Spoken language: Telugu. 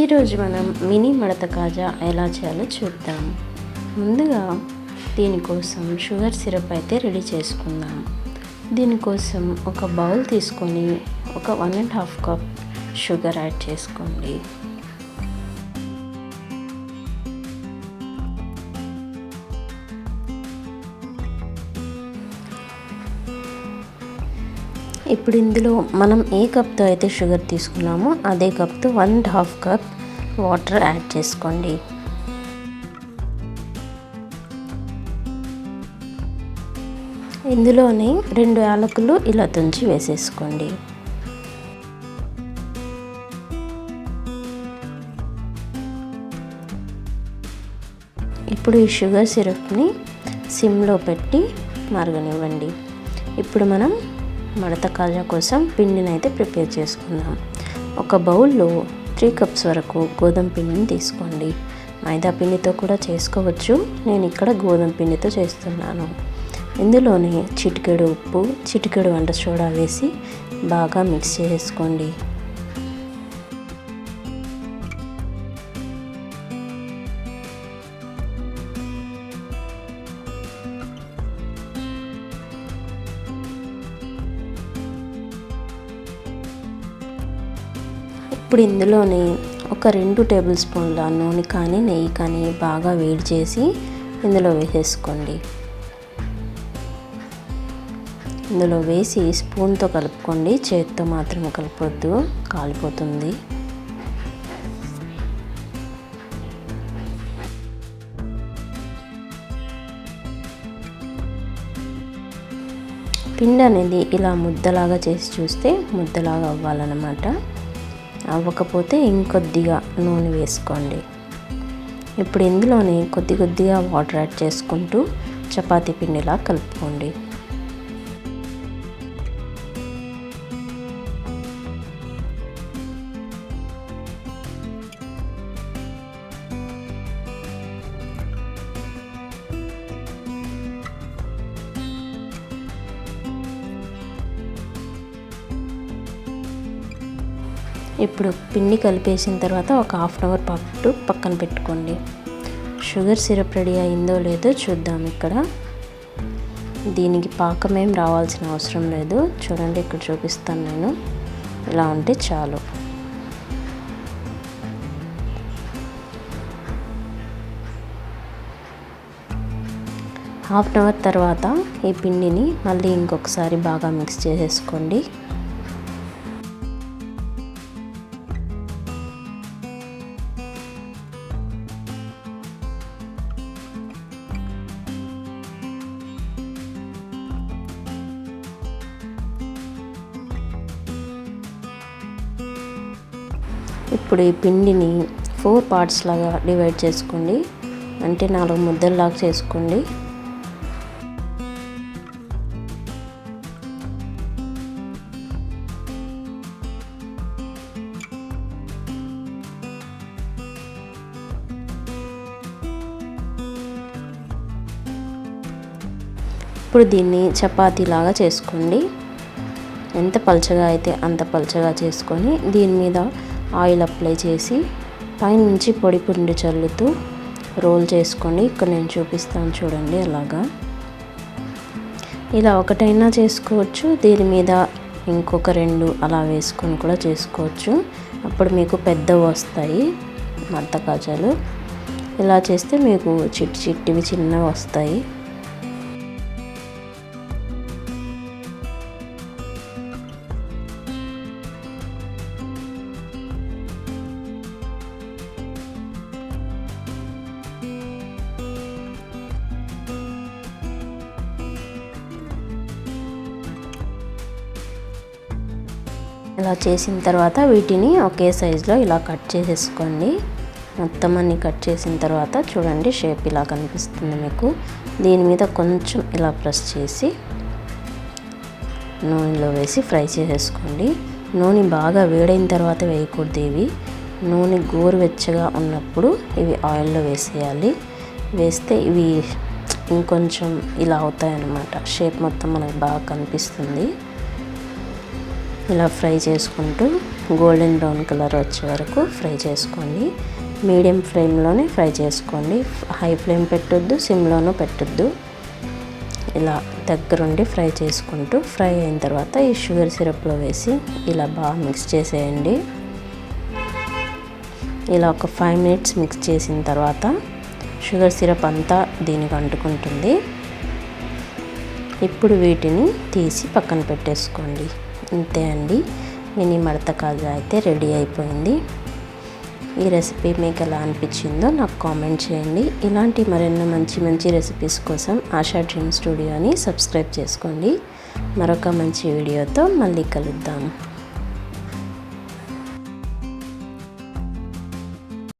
ఈరోజు మనం మినీ మడత కాజా ఎలా చేయాలో చూద్దాం. ముందుగా దీనికోసం షుగర్ సిరప్ అయితే రెడీ చేసుకుందాం. దీనికోసం ఒక బౌల్ తీసుకొని ఒక one and half cup sugar add చేసుకోండి. ఇప్పుడు ఇందులో మనం ఏ కప్తో అయితే షుగర్ తీసుకున్నామో అదే కప్తో one and half cup water add చేసుకోండి. ఇందులోనే రెండు యాలకులు ఇలా తుంచి వేసేసుకోండి. ఇప్పుడు ఈ షుగర్ సిరప్ని సిమ్లో పెట్టి మరగనివ్వండి. ఇప్పుడు మనం మడత కాజా కోసం పిండిని అయితే ప్రిపేర్ చేసుకుందాం. ఒక బౌల్లో త్రీ కప్స్ వరకు గోధుమ పిండిని తీసుకోండి. మైదా పిండితో కూడా చేసుకోవచ్చు. నేను ఇక్కడ గోధుమ పిండితో చేస్తున్నాను. ఇందులోనే చిటికెడు ఉప్పు చిటికెడు వంట సోడా వేసి బాగా మిక్స్ చేసుకోండి. ఇప్పుడు ఇందులోని ఒక రెండు టేబుల్ స్పూన్ల నూనె కానీ నెయ్యి కానీ బాగా వేడి చేసి ఇందులో వేసేసుకోండి. ఇందులో వేసి స్పూన్తో కలుపుకోండి. చేతితో మాత్రం కలపొద్దు. కాలిపోతుంది. పిండి అనేది ఇలా ముద్దలాగా చేసి చూస్తే ముద్దలాగా అవ్వాలన్నమాట. అవ్వకపోతే ఇంకొద్దిగా నూనె వేసుకోండి. ఇప్పుడు ఇందులోనే కొద్ది కొద్దిగా వాటర్ యాడ్ చేసుకుంటూ చపాతీ పిండిలా కలుపుకోండి. ఇప్పుడు పిండి కలిపేసిన తర్వాత ఒక హాఫ్ అన్ అవర్ పాటు పక్కన పెట్టుకోండి. షుగర్ సిరప్ రెడీ అయిందో లేదో చూద్దాం ఇక్కడ. దీనికి పాకం ఏం రావాల్సిన అవసరం లేదు. చూడండి ఇక్కడ చూపిస్తాను నేను. ఇలా ఉంటే చాలు. హాఫ్ అన్ అవర్ తర్వాత ఈ పిండిని మళ్ళీ ఇంకొకసారి బాగా మిక్స్ చేసేసుకోండి. ఇప్పుడు ఈ పిండిని ఫోర్ పార్ట్స్ లాగా డివైడ్ చేసుకోండి. అంటే నాలుగు ముద్దల్లాగా చేసుకోండి. ఇప్పుడు దీన్ని చపాతీలాగా చేసుకోండి. ఎంత పలచగా అయితే అంత పలచగా చేసుకొని దీని మీద ఆయిల్ అప్లై చేసి పైనుంచి పొడి పిండి చల్లుతూ రోల్ చేసుకోండి ఇక్కడ నేను చూపిస్తాను చూడండి అలాగా. ఇలా ఒకటైనా చేసుకోవచ్చు. దీని మీద ఇంకొక రెండు అలా వేసుకొని కూడా చేసుకోవచ్చు. అప్పుడు మీకు పెద్దవి వస్తాయి మత్త కాజాలు. ఇలా చేస్తే మీకు చిట్టి చిట్టివి చిన్నవి వస్తాయి. ఇలా చేసిన తర్వాత వీటిని ఒకే సైజులో ఇలా కట్ చేసేసుకోండి. మొత్తం అన్ని కట్ చేసిన తర్వాత చూడండి షేప్ ఇలా కనిపిస్తుంది మీకు. దీని మీద కొంచెం ఇలా ప్రెస్ చేసి నూనెలో వేసి ఫ్రై చేసేసుకోండి. నూనె బాగా వేడైన తర్వాత వేయకూడదు ఇవి. నూనె గోరువెచ్చగా ఉన్నప్పుడు ఇవి ఆయిల్లో వేసేయాలి. వేస్తే ఇవి ఇంకొంచెం ఇలా అవుతాయి అన్నమాట షేప్ మొత్తం మనకు బాగా కనిపిస్తుంది. ఇలా ఫ్రై చేసుకుంటూ గోల్డెన్ బ్రౌన్ కలర్ వచ్చే వరకు ఫ్రై చేసుకోండి. మీడియం ఫ్లేమ్లోనే ఫ్రై చేసుకోండి. హై ఫ్లేమ్ పెట్టొద్దు సిమ్లోనూ పెట్టొద్దు. ఇలా దగ్గరుండి ఫ్రై చేసుకుంటూ ఫ్రై అయిన తర్వాత ఈ షుగర్ సిరప్లో వేసి ఇలా బాగా మిక్స్ చేసేయండి. ఇలా ఒక ఫైవ్ మినిట్స్ మిక్స్ చేసిన తర్వాత షుగర్ సిరప్ అంతా దీనికి అంటుకుంటుంది. ఇప్పుడు వీటిని తీసి పక్కన పెట్టేసుకోండి. అంతే అండి మినీ మడత కాజా అయితే రెడీ అయిపోయింది. ఈ రెసిపీ మీకు ఎలా అనిపించిందో నాకు కామెంట్ చేయండి. ఇలాంటి మరెన్నో మంచి మంచి రెసిపీస్ కోసం ఆశా డ్రీమ్ స్టూడియోని సబ్స్క్రైబ్ చేసుకోండి. మరొక మంచి వీడియోతో మళ్ళీ కలుద్దాం.